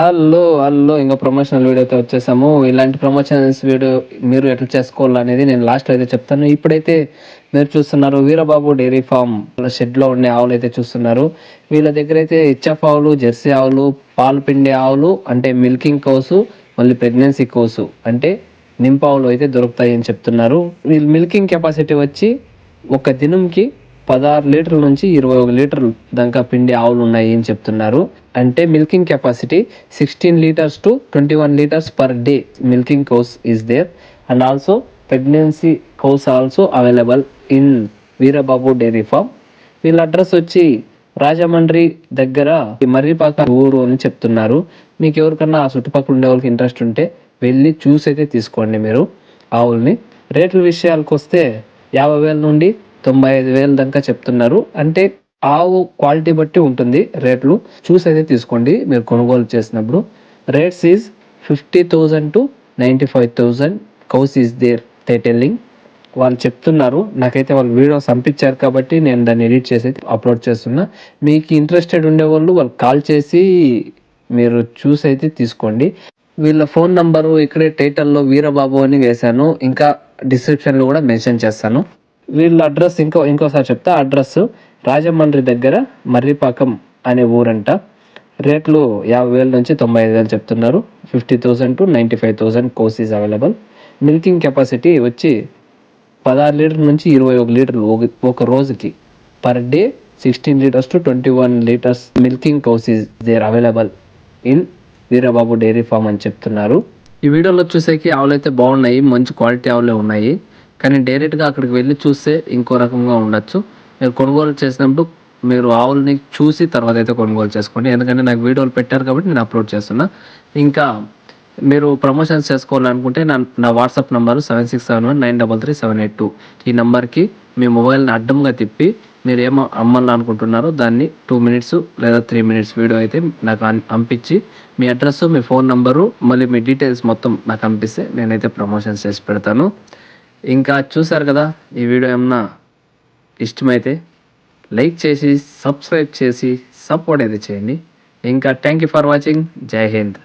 Hello hello. ఇంకా promotional video అయితే వచ్చేసాము. ఇలాంటి ప్రమోషనల్స్ వీడియో మీరు ఎట్లా చేసుకోవాలనేది నేను లాస్ట్లో అయితే చెప్తాను. ఇప్పుడైతే మీరు చూస్తున్నారు వీరబాబు డైరీ ఫామ్. వాళ్ళ షెడ్లో ఉండే ఆవులు అయితే చూస్తున్నారు. వీళ్ళ దగ్గర అయితే హెచ్ఎఫ్ ఆవులు జెర్సీ ఆవులు పాలు పిండి ఆవులు అంటే మిల్కింగ్ కోసు మళ్ళీ ప్రెగ్నెన్సీ కోసు అంటే నింపావులు అయితే దొరుకుతాయి అని చెప్తున్నారు. వీళ్ళ మిల్కింగ్ కెపాసిటీ వచ్చి ఒక దినంకి పదహారు లీటర్ల నుంచి ఇరవై ఒక లీటర్లు దాకా పిండి ఆవులు ఉన్నాయి అని చెప్తున్నారు. అంటే milking capacity sixteen litres to twenty one litres per day milking cows is there and also pregnancy cows also available in Veerababu dairy farm వీళ్ళ అడ్రస్ వచ్చి రాజమండ్రి దగ్గర మర్రిపాక ఊరు అని చెప్తున్నారు. మీకు ఎవరికన్నా ఆ చుట్టుపక్కల ఉండే వాళ్ళకి ఇంట్రెస్ట్ ఉంటే వెళ్ళి చూసి అయితే తీసుకోండి మీరు ఆవుల్ని. రేట్ల విషయాలకు వస్తే యాభై వేల నుండి తొంభై ఐదు వేల దాకా చెప్తున్నారు. అంటే ఆవు క్వాలిటీ బట్టి ఉంటుంది రేట్లు. చూసి అయితే తీసుకోండి. మీరు కొనుగోలు చేసినప్పుడు rates is fifty thousand to ninety five thousand. Cows is there టైటెల్లింగ్ వాళ్ళు చెప్తున్నారు. నాకైతే వాళ్ళు వీడియోస్ పంపించారు కాబట్టి నేను దాన్ని ఎడిట్ చేసి అప్లోడ్ చేస్తున్నా. మీకు ఇంట్రెస్టెడ్ ఉండేవాళ్ళు వాళ్ళు కాల్ చేసి మీరు చూసి అయితే తీసుకోండి. వీళ్ళ ఫోన్ నంబరు ఇక్కడే టైటిల్లో వీరబాబు అని వేశాను. ఇంకా డిస్క్రిప్షన్లో కూడా మెన్షన్ చేస్తాను. వీళ్ళ అడ్రస్ ఇంకో ఇంకోసారి చెప్తా. అడ్రస్ రాజమండ్రి దగ్గర మర్రిపాకం అనే ఊరంట. రేట్లు యాభై వేల నుంచి తొంభై ఐదు వేలు చెప్తున్నారు. Fifty thousand to ninety five thousand cows is available. Milking capacity వచ్చి పదహారు లీటర్ నుంచి ఇరవై ఒక లీటర్లు ఒక- ఒక రోజుకి. Per day sixteen litres to twenty one litres milking cows is there available in Veerababu dairy farm అని చెప్తున్నారు. ఈ వీడియోలో చూసేకి ఆవులు అయితే బాగున్నాయి. మంచి క్వాలిటీ ఆవులే ఉన్నాయి. కానీ డైరెక్ట్గా అక్కడికి వెళ్ళి చూస్తే ఇంకో రకంగా ఉండొచ్చు. మీరు కొనుగోలు చేసినప్పుడు మీరు ఆవుల్ని చూసి తర్వాత అయితే కొనుగోలు చేసుకోండి. ఎందుకంటే నాకు వీడియోలు పెట్టారు కాబట్టి నేను అప్లోడ్ చేస్తున్నా. ఇంకా మీరు ప్రమోషన్స్ చేసుకోవాలనుకుంటే నా నా WhatsApp number seven six seven one nine double three seven eight two. ఈ నెంబర్కి మీ మొబైల్ని అడ్డంగా తిప్పి మీరు ఏమో అమ్మాలనుకుంటున్నారో దాన్ని టూ మినిట్స్ లేదా త్రీ మినిట్స్ వీడియో అయితే నాకు అన్- పంపించి మీ అడ్రస్ మీ ఫోన్ నంబరు మళ్ళీ మీ డీటెయిల్స్ మొత్తం నాకు పంపిస్తే నేనైతే ప్రమోషన్స్ చేసి పెడతాను. ఇంకా చూసారు కదా ఈ వీడియో ఏమన్నా ఇష్టమైతే లైక్ చేసి సబ్స్క్రైబ్ చేసి సపోర్ట్ అయితే చేయండి. ఇంకా థ్యాంక్ యూ ఫర్ వాచింగ్. జై హింద్.